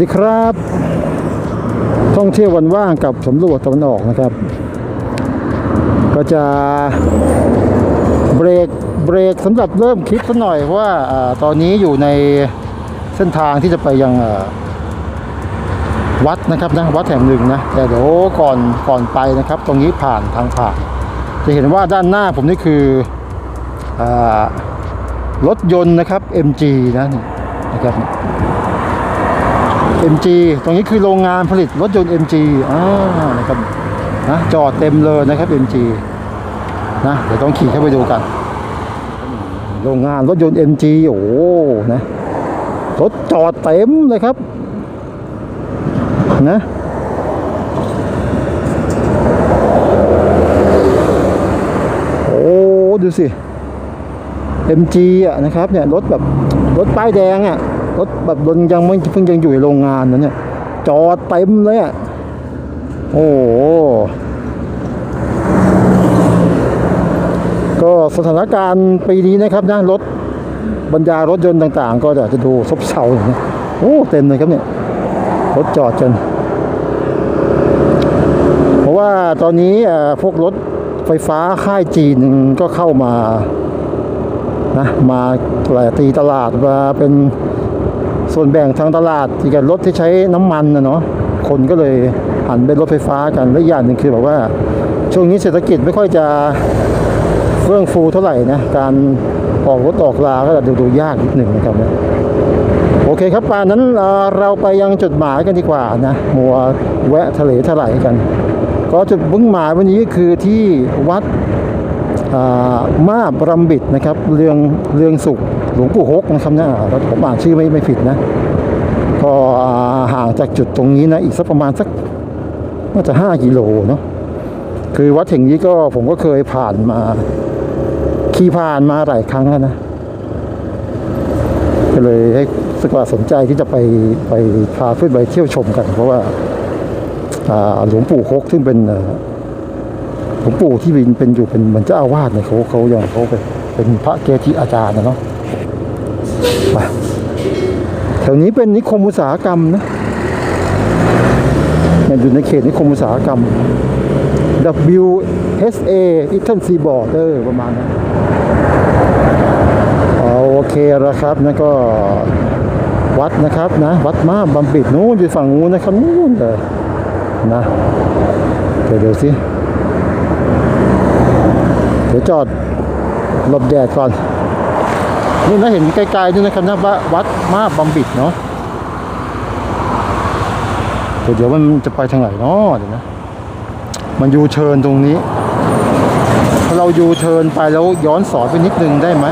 วัสดีครับ ท่องเที่ยววันว่างกับสำรวจตะวันออกนะครับ ก็จะเบรกเบรกสำหรับเริ่มคลิปสักหน่อยว่าอตอนนี้อยู่ในเส้นทางที่จะไปยังวัดนะครับนะวัดแห่งหนึ่งนะแต่เดี๋ยวก่อนก่อนไปนะครับ ตรงนี้ผ่านทางผ่าน จะเห็นว่าด้านหน้าผมนี่คืออรถยนต์นะครับ MG นะนะครับ MG ตรงนี้คือโรงงานผลิตรถยนต์ MG อ่านะครับนะจอดเต็มเลยนะครับ MG นะเดี๋ยวต้องขี่เข้าไปดูกัน โรงงานรถยนต์ MG โอ้นะรถจอดเต็มเลยครับ นะโอ้ดูสิ MG อะนะครับเนี่ยรถแบบรถป้ายแดงอะ รถแบบรถยังไม่เพิ่งยังอยู่ในโรงงานนะเนี่ย จอดเต็มเลยอะ โอ้ก็สถานการณ์ปีนี้นะครับนะรถบรรดารถยนต์ต่างๆ ก็จะจะดูซบเซาอย่างนี้โอ้เต็มเลยครับเนี่ยรถจอดจนเพราะว่าตอนนี้อ่อพวกรถไฟฟ้าค่ายจีนก็เข้ามานะมาหลายตีตลาดมาเป็น ส่วนแบ่งทางตลาดที่กับรถที่ใช้น้ำมันนะเนาะคนก็เลยหันเป็นรถไฟฟ้ากันและอย่างหนึ่งคือแบบว่า ช่วงนี้เศรษฐกิจไม่ค่อยจะเฟื่องฟูเท่าไหร่นะการออกรถออกลาก็จะดูดูยากนิดหนึ่งนะครับเนี่ยโอเคครับป่านนั้นเราไปยังจุดหมายกันดีกว่านะมัวแวะทะเลทลายกัน ก็จุดมุ่งหมายวันนี้คือที่วัดอ่ามาบรำบิดนะครับเรืองเรืองสุข หลวงปู่ฮกนะครับนะแล้วผมอ่านชื่อไม่ไม่ผิดนะ ก็ห่างจากจุดตรงนี้นะ อีกสักประมาณสักน่าจะห้ากิโลเนาะคือวัดแห่งนี้ก็ผมก็เคยผ่านมา ขี่ผ่านมาหลายครั้งแล้วนะก็เลยให้สกว่าสนใจที่จะไปไปพาเพื่อนไปเที่ยวชมกัน เพราะว่าหลวงปู่ฮกซึ่งเป็นหลวงปู่ที่เป็นเป็นอยู่เป็นเหมือนเจ้าอาวาสเนี่ยเขาเขาอย่างเขาเป็นเป็นพระเกจิอาจารย์นะเนาะ ไปแถวนี้เป็นนิคมอุตสาหกรรมนะเนี่ยอยู่ในเขตนิคมอุตสาหกรรม WSA Eastern Seaboard เออประมาณนั้นเอโอเคแล้วครับนั่นก็วัดนะครับนะ วัดมาบำปิดนู้นอยู่ฝั่งนู้นนะครับนู้นเลยนะเดี๋ยวดูสิ เดี๋ยวจอดหลบแดดก่อน นี่นะเห็นไกลๆนี่นะครับนะว่าวัดมาบำบิดเนาะเดี๋ยวเดี๋ยวมันจะไปทางไหนเนาะเดี๋ยวนะ มันยูเทิร์นตรงนี้ ถ้าเรายูเทิร์นไปแล้วย้อนสอนไปนิดนึงได้ไหม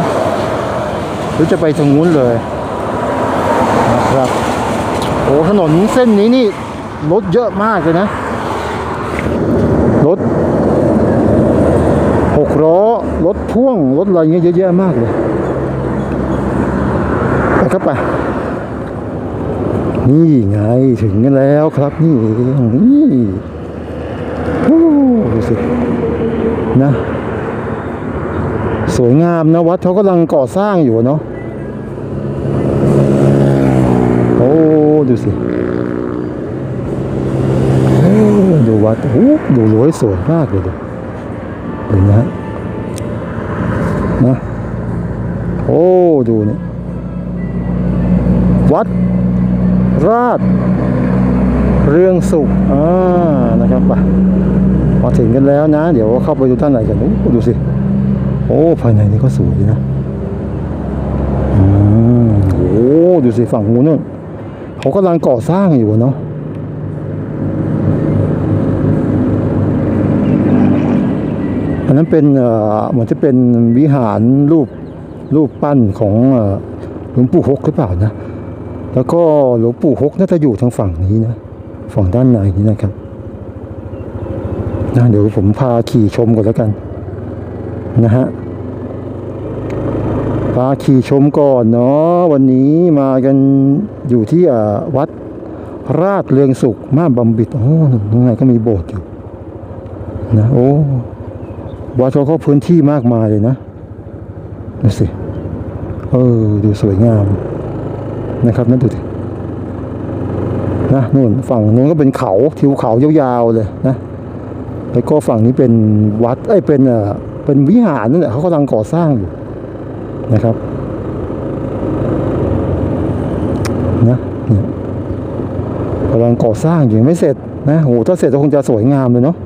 หรือจะไปทางนู้นเลยนะครับโอ้ถนนเส้นนี้นี่รถเยอะมากเลยนะรถหกล้อรถพ่วงรถอะไรเงี้ยเยอะแยะมากเลย ไปครับไป นี่ไงถึงกันแล้วครับ นี่เองนี่โอ้ดูสินะ สวยงามนะวัดเขากำลังก่อสร้างอยู่เนาะโอ้ดูสิโอ้ดูวัดโอ้ดูรวยสวยมากเลยดูเห็นไหมฮะนะโอ้ดูเนี่ย วัด ราชเรืองสุขอ่านะครับไปมาถึงกันแล้วนะ เดี๋ยวเข้าไปดูด้านในกันดูสิ โอ้ภายในนี่ก็สวยนะอืมโอ้ดูสิฝั่งนู้นนู่นเขากำลังก่อสร้างอยู่เนาะอันนั้นเป็นเหมือนจะเป็นวิหารรูปรูปปั้นของหลวงปู่ฮกหรือเปล่านะ แล้วก็หลวงปู่ฮกน่าจะอยู่ทางฝั่งนี้นะ ฝั่งด้านในนี้นะครับนะเดี๋ยวผมพาขี่ชมก่อนแล้วกัน นะฮะพาขี่ชมก่อนเนาะวันนี้มากันอยู่ที่วัดราชเรืองสุขมาบำบิดโอ้ตรงไหนก็มีโบสถ์อยู่ นะโอ้วัดเขาก็พื้นที่มากมายเลยนะดูสิเออดูสวยงาม นะครับนั่นดูสินะนู่นฝั่งนู้นก็เป็นเขาทิวเขายาวๆเลยนะแล้วก็ฝั่งนี้เป็นวัดเอ้ยเป็นเอ่อเป็นวิหารนั่นแหละเขากำลังก่อสร้างอยู่นะครับนะเนี่ยกำลังก่อสร้างอยู่ไม่เสร็จนะโหถ้าเสร็จก็คงจะสวยงามเลยเนาะ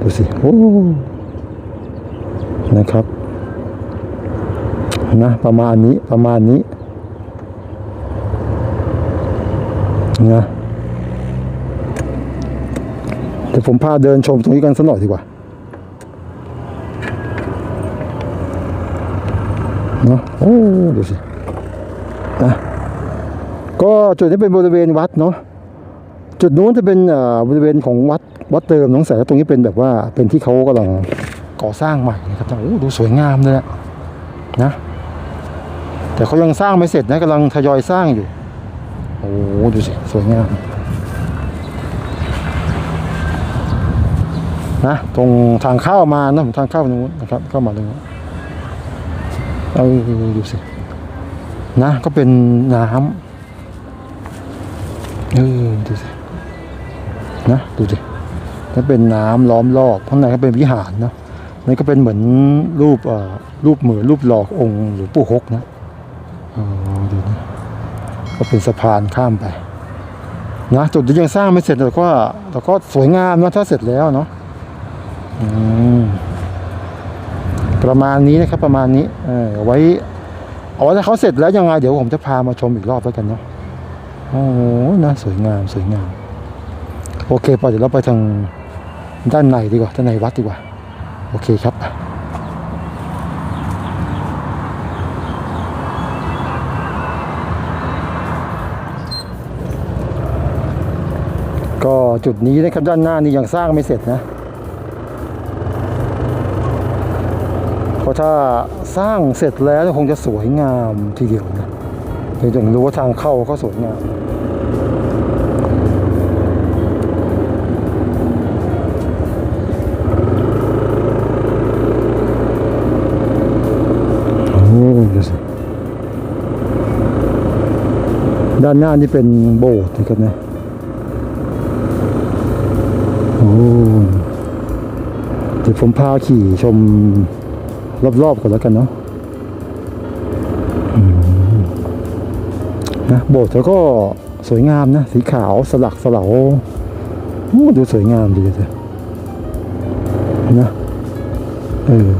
ดูสิโอ้นะครับนะประมาณนี้ประมาณนี้ นะเดี๋ยวผมพาเดินชมตรงนี้กันสักหน่อยดีกว่าเนาะโอ้ดูสินะก็จุดนี้เป็นบริเวณวัดเนาะจุดนู้นจะเป็นอ่อบริเวณของวัดวัดเดิมน้องแสงตรงนี้เป็นแบบว่าเป็นที่เขากำลังก่อสร้างใหม่นะครับโอ้ดูสวยงามเลยอะนะ แต่เขายังสร้างไม่เสร็จนะกำลังทยอยสร้างอยู่ อ้โหดูสิ สวยงามนะตรงทางเข้ามานะทางเข้าตรงนู้นนะครับ เข้ามาตรงนู้นเอาดูสิ นะก็เป็นน้ำเออดูสิ นะดูสินั่นเป็นน้ำล้อมรอบข้างในก็เป็นวิหารเนอะนั่ก็เป็นเหมือนรูปเอ่อรูปเหมือนรูปหลอกองค์หลวงปู่ฮกนะอ๋อดูนะ ก็เป็นสะพานข้ามไปนะจุดที่ยังสร้างไม่เสร็จแต่ก็แต่ก็สวยงามนะถ้าเสร็จแล้วเนาะประมาณนี้นะครับ ประมาณนี้ เออเอาไว้เอาไว้ถ้าเขาเสร็จแล้วยังไงเดี๋ยวผมจะพามาชมอีกรอบแล้วกันเนาะโอ้โหนะสวยงามสวยงาม โอเคพอเดี๋ยวเราไปทางด้านในดีกว่าด้านในวัดดีกว่า โอเคครับ ก็ จุดนี้นะครับด้านหน้านี่ยังสร้างไม่เสร็จนะเพราะถ้าสร้างเสร็จแล้วคงจะสวยงามทีเดียวนะเดี๋ยวถึงรู้ว่าทางเข้าก็สวยงามด้านหน้านี่เป็นโบสถ์นะครับนะ เดี๋ยวผมพาขี่ชมรอบๆก่อนแล้วกันเนาะนะโบสถ์แล้วก็สวยงามนะ สีขาวสลักสลาโอ้ดูสวยงามดีเลยนะเออ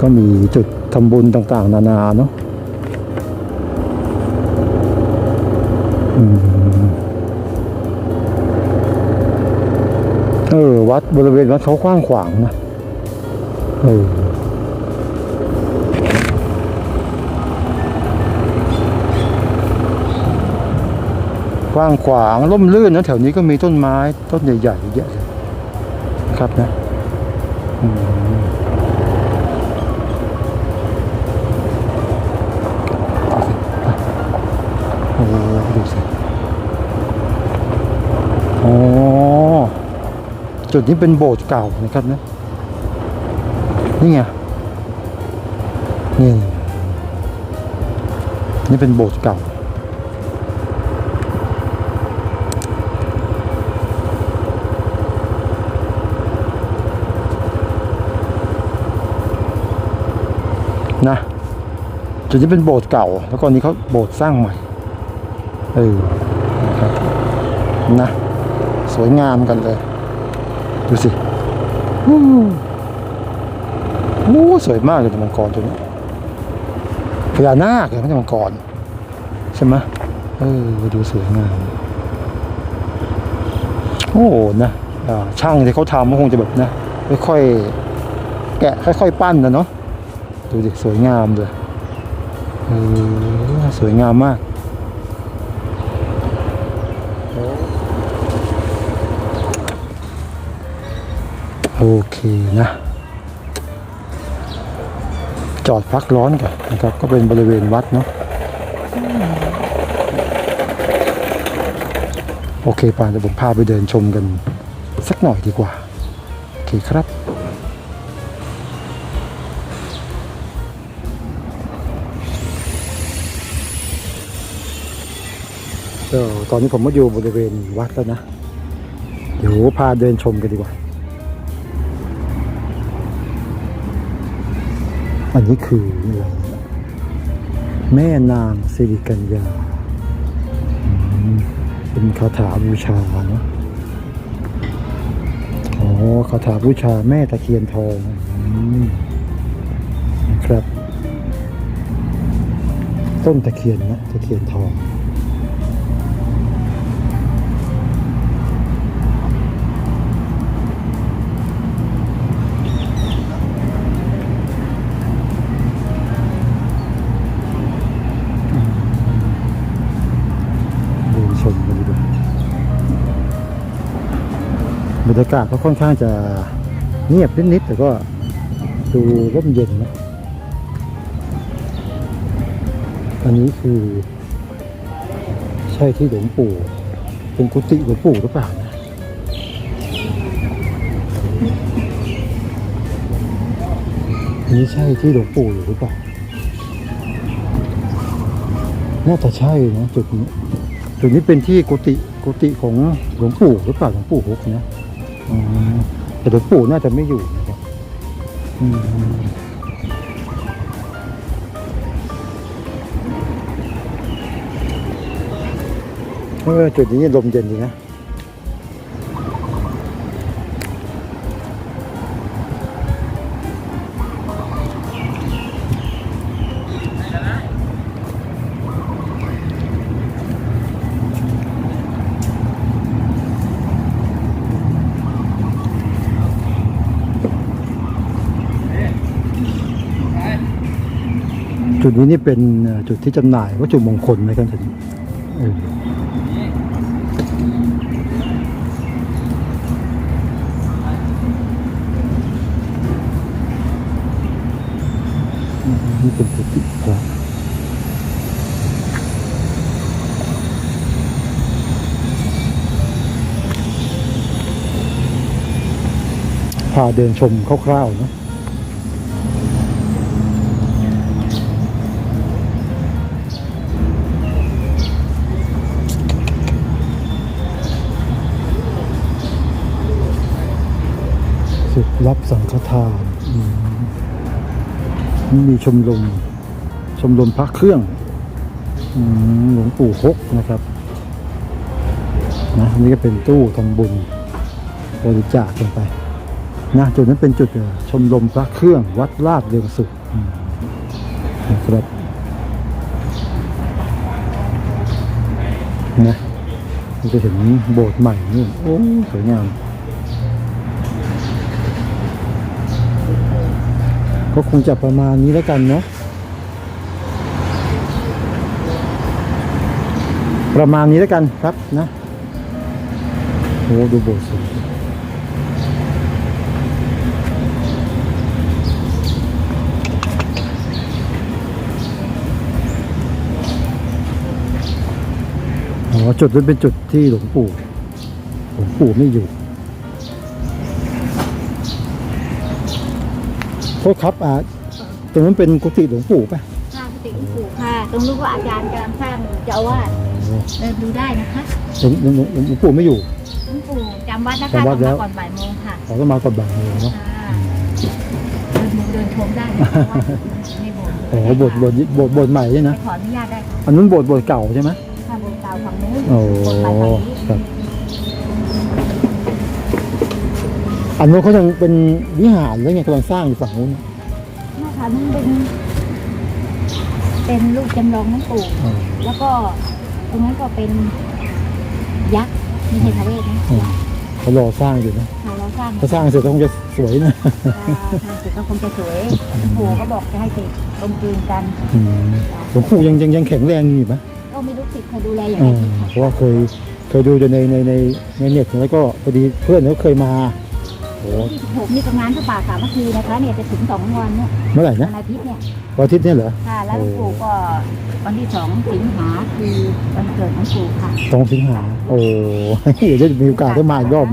ก็มีจุดทำบุญต่าง ๆ นานาเนาะอืม ออ วัดบริเวณวัดเขากว้างขวางนะเออกว้างขวางร่มรื่นนะแถวนี้ก็มีต้นไม้ต้นใหญ่ๆเยอะเลยครับนะ จุดนี้เป็นโบสถ์เก่านะครับนะนี่ไงนี่นี่เป็นโบสถ์เก่า นะจุดนี้เป็นโบสถ์เก่า แล้วก็นี้เขาโบสถ์สร้างใหม่ เออนะครับนะ สวยงามกันเลย ดูสิโอ้โหสวยมากเลยมังกรตัวนี้พญานาคเลยไม่ใช่มังกรใช่ไหมเออดูสวยงามโอ้นะช่างที่เขาทำก็คงจะแบบนะค่อยๆแกะค่อยๆปั้นนะเนาะดูดิสวยงามเลยเออสวยงามมาก โอเคนะ จอดพักร้อนกันนะครับ ก็เป็นบริเวณวัดเนาะโอเคป่ะเดี๋ยวผมพาไปเดินชมกัน สักหน่อยดีกว่า โอเคครับก็ตอนนี้ผมมาอยู่บริเวณวัดแล้วนะ เดี๋ยวพาเดินชมกันดีกว่า อันนี้คือเนี่ยแม่นางสิริกัญญา เป็นคาถาบูชาเนาะอ๋อคาถาบูชาแม่ตะเคียนทองอืมนะครับ ต้นตะเคียนนะตะเคียนทอง รรยากาศก็ค่อนข้างจะเงียบนิดๆแต่ก็ดูร่มเย็นนะอันนี้คือ ใช่ที่หลวงปู่ เป็นกุฏิหลวงปู่หรือเปล่านะอันนี้ใช่ที่หลวงปู่อยู่หรือเปล่าน่าจะใช่นะจุดนี้จุดนี้เป็นที่กุฏิกุฏิของหลวงปู่หรือเปล่าหลวงปู่ฮกนะ แต่หลวงปู่น่าจะไม่อยู่นะครับอืมเออจุดนี้ลมเย็นดีนะ จุดนี้นี่เป็นจุดที่จำหน่ายวัตถุมงคลไหมครับท่านนี่เป็นกุฏิพระพาเดินชมคร่าวๆเนะุดรับสังฆทานอืมนี่มีชมรมชมรมพระเครื่องอหลวงปู่ฮกนะครับนะนี่ก็เป็นตู้ทำบุญบริจาคลงไปนะจุดนั้นเป็นจุดชมรมพระเครื่องวัดลาดเรืองสุขนะครับนะเราจะเห็นโบสถ์ใหม่นี่โอ้สวยงาม ก็คงจะประมาณนี้แล้วกันเนาะประมาณนี้แล้วกันครับนะโอ้ดูโบสถ์สวยอ๋อจุดนั้นเป็นจุดที่หลวงปู่หลวงปู่ไม่อยู่ ทษครับอ่าตรงนั้นเป็นกุฏิหลวงปู่ป่ะค่ะกุฏิหลวงปู่ค่ะ ตรงนู้นก็อาจารย์กำลังสร้างเจ้าอาวาสเดินดูได้นะคะหลวงหลวงหลวงหลวงปู่ไม่อยู่ หลวงปู่จำวัดนะคะจำวัดแล้ว ต้องมาก่อนบ่ายโมงค่ะขอต้องมาก่อนบ่ายโมงเนาะค่ะเดินดูเดินชมได้นะคะว่าไม่บ่นโอ้โบสถ์โบสถ์โบสถ์โบสถ์ใหม่เนี่ยนะไปขออนุญาตได้ค่ะอันนู้นโบสถ์โบสถ์เก่าใช่ไหมถ้าโบสถ์เก่าฝั่งนู้นโอ้โบสถ์ใหม่ฝั่งนี้ครับ อันนู้นเขายังเป็นวิหารแล้วไงกำลังสร้างอยู่ฝั่งนู้นนะคะนั่นเป็น เป็นรูปจำลองหลวงปู่อ๋อแล้วก็ตรงนั้นก็เป็นยักษ์ไม่ใช่ทเวศนะอ๋อเขารอสร้างอยู่นะค่ะเราสร้างถ้าสร้างเสร็จก็คงจะสวยนะ ทางเสร็จก็คงจะสวยหลวงปู่ก็บอกจะให้ติดตรงกลืนกัน อืมหลวงปู่ยังยังยังแข็งแรงอยู่ไหมก็ไม่รู้สิใครดูแลอย่างอืไรมค่ะเพราะว่าเคยเคยดูอยู่ในในในในเน็ตแล้วก็พอดีเพื่อนเขาเคยมา โอ้ที่16นี่ก็งานพระป่าสามัคคีนะคะเนี่ยจะถึงสองวันเนี่ยเมื่อไหร่นะวันอาทิตย์เนี่ยวันอาทิตย์เนี่ยเหรอค่ะ แล้วหลวงปู่ก็วันที่สองสิงหาคือวันเกิดหลวงปู่ค่ะสองสิงหาโอ้เดี๋ยวจะมีโอกาสได้มาอีกรอบ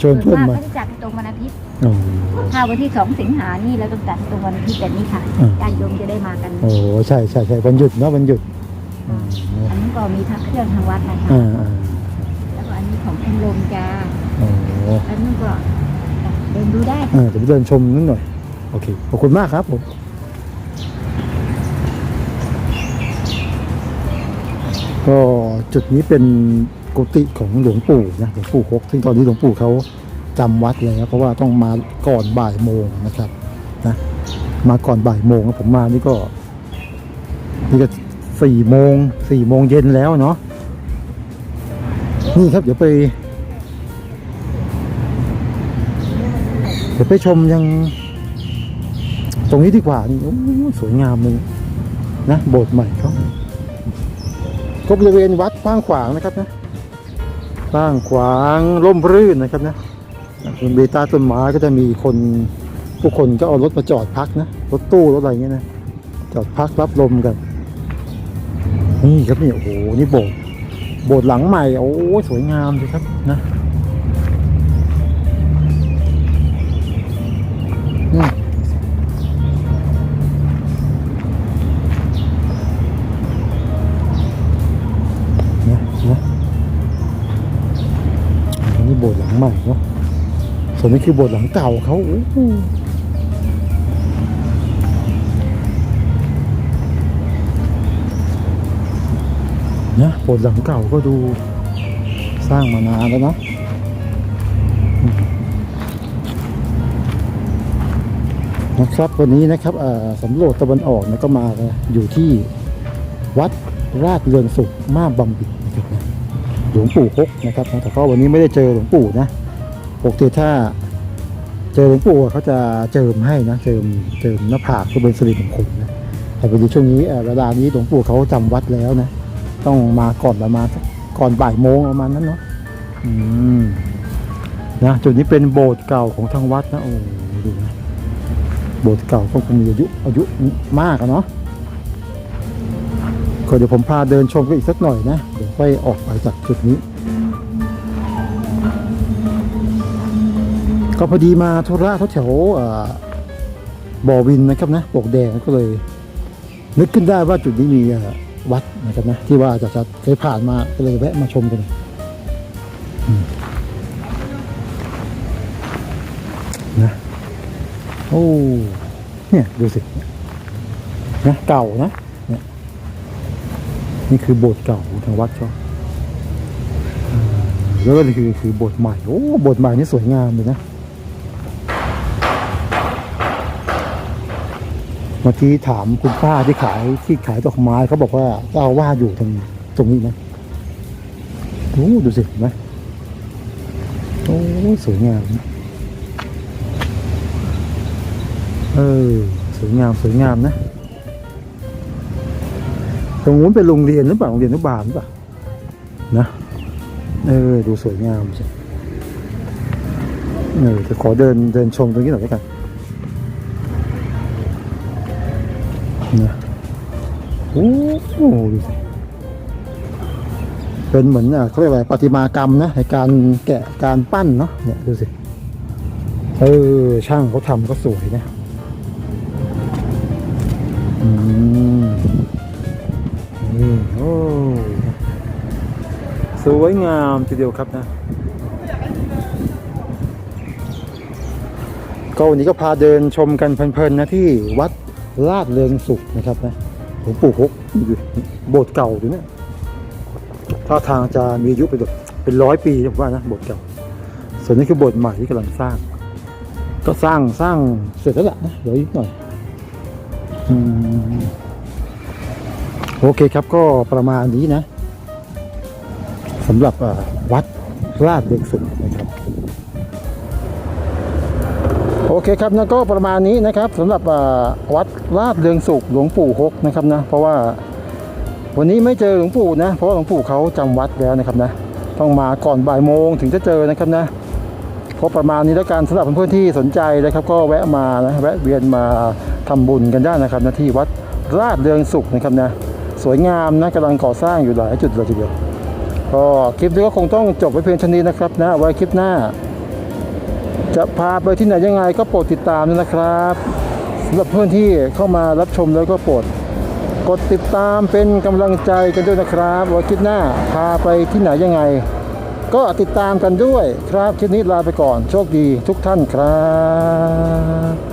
ชวนเพื่อนมาส่กก็จะจัดตรงวันอาทิตย์โอ้ถ้าวันที่สองสิงหานี่เราต้องจัดตรงวันอาทิตย์แบบนี้ค่ะอืมญาติโยมจะได้มากันโอ้ใช่ใช่ใช่วันหยุดเนาะวันหยุดอค่ะอันนี้ก็มีพระเครื่องทางวัดนะคะอ่าอ่าแล้วก็อันนี้ของคุณลมจ้าโอันนี้ก็เดินดูได้เออเดี๋ยวไปเดินชมนิดหน่อย โอเค ขอบคุณมากครับผมก็จุดนี้เป็นกุฏิของหลวงปู่นะหลวงปู่ฮกซึ่งตอนนี้หลวงปู่เขาจำวัดแล้วเพราะว่าต้องมาก่อนบ่ายโมงนะครับนะมาก่อนบ่ายโมงผมมานี่ก็นี่ก็สี่โมงสี่โมงเย็นแล้วเนาะนี่ครับเดี๋ยวไป ดี๋ยวไปชมยัง ตรงนี้ดีกว่านี่โอ้สวยงามเลยนะโบสถ์ใหม่เขาก็บริเวณวัดกว้างขวางนะครับนะกว้างขวางร่มรื่นนะครับนะเป็นเบตาต้นไม้ก็จะมีคนผู้คนก็เอารถมาจอดพักนะรถตู้รถอะไรเงี้ยนะจอดพักรับลมกัน นี่ครับนี่โอ้โหนี่โบสถ์โบสถ์หลังใหม่โอ้สวยงามเลยครับนะ ส่วนนี้คือโบสถ์หลังเก่าเขาโอ้โหเนี่ยโบสถ์หลังเก่าก็ดูสร้างมานานแล้วเนาะนะครับวันนี้นะครับอ่าสำรวจตะวันออกเนี่ยก็มาอยู่ที่วัดราชเรือนสุขมาบำบิดนะครับนะหลวงปู่ฮกนะครับนะแต่ก็วันนี้ไม่ได้เจอหลวงปู่นะ ปกติถ้าเจอหลวงปู่เขาจะเจิมให้นะเจิมเจิมหน้าผากเพื่อเป็นสิริมงคลนะแต่พอดีช่วงนี้เอ่อเวลานี้หลวงปู่เขาจำวัดแล้วนะต้องมาก่อนประมาณสักก่อนบ่ายโมงประมาณนั้นเนาะอืมนะจุดนี้เป็นโบสถ์เก่าของทางวัดนะโอ้ดูนะโบสถ์เก่าก็คงมีอายุอายุมากอะเนาะก็เดี๋ยวผมพาเดินชมกันอีกสักหน่อยนะเดี๋ยวค่อยออกไปจากจุดนี้ ก็พอดีมาธุระแถวบ่อวินนะครับนะปกแดงก็เลย นึกขึ้นได้ว่าจุดนี้มีวัดนะครับนะที่ว่าจะจะเคยผ่านมาก็เลยแวะมาชมกันนะโอ้เนี่ยดูสินะเก่านะเนี่ยนี่คือโบสถ์เก่าทางวัดเขาอืมแล้วก็คือคือโบสถ์ใหม่โอ้โบสถ์ใหม่นี่สวยงามเลยนะ เมื่อกี้ถามคุณป้าที่ขายที่ขายดอกไม้เขาบอกว่าเจ้าอาว่าสอยู่ตรงตรงนี้นะโอ้ดูสิเห็นไหมโอ้สวยงามเออสวยงามสวยงามนะตรงนู้นเป็นโรงเรียนหรือเปล่าโรงเรียนอนุบาลหรือเปล่านะเออดูสวยงามใช่เออจะขอเดินเดินชมตรงนี้หน่อยแล้วกัน นะโอ้โหเป็นเหมือนอะเขาเรียกว่าประติมากรรมนะในการแกะการปั้นเนาะเนี่ยดูสิเออช่างเขาทำก็สวยนะอืมนี่โอ้สวยงามทีเดียวครับนะก็วันนี้ก็พาเดินชมกันเพลินๆนะที่วัด ลาดเรืองสุขนะครับนะหลวงปู่ฮกโบสถ์เก่าดูเนี่ยท่าทางจะมีอายุเป็นแบบเป็นร้อยปีผมว่านะโบสถ์เก่า ส่วนนี้คือโบสถ์ใหม่ที่กำลังสร้าง ก็สร้างสร้างเสร็จแล้วล่ะนะเดี๋ยวอีกหน่อยอโอเคครับก็ประมาณนี้นะสำหรับวัดราชเด็กสุขนะครับ โอเคครับนะก็ประมาณนี้นะครับสำหรับวัดราชเรืองสุขหลวงปู่ฮกนะครับนะเพราะว่าวันนี้ไม่เจอหลวงปู่นะเพราะว่าหลวงปู่เขาจำวัดแล้วนะครับนะต้องมาก่อนบ่ายโมงถึงจะเจอนะครับนะก็ประมาณนี้แล้วกันสำหรับเพื่อนๆที่สนใจนะครับ ก็แวะมานะแวะเวียนมาทำบุญกันได้นะครับนะที่วัดราชเรืองสุขนะครับนะสวยงามนะกำลังก่อสร้างอยู่หลายจุดเลยทีเดียวก็คลิปนี้ก็คงต้องจบไว้เพียงเท่านี้นะครับนะไว้คลิปหน้า จะพาไปที่ไหนยังไงก็โปรดติดตามด้วยนะครับสำหรับเพื่อนที่เข้ามารับชมแล้วก็โปรดกดติดตามเป็นกำลังใจกันด้วยนะครับว่าคลิปหน้าพาไปที่ไหนยังไง ก็ติดตามกันด้วยครับคลิปนี้ลาไปก่อนโชคดีทุกท่านครับ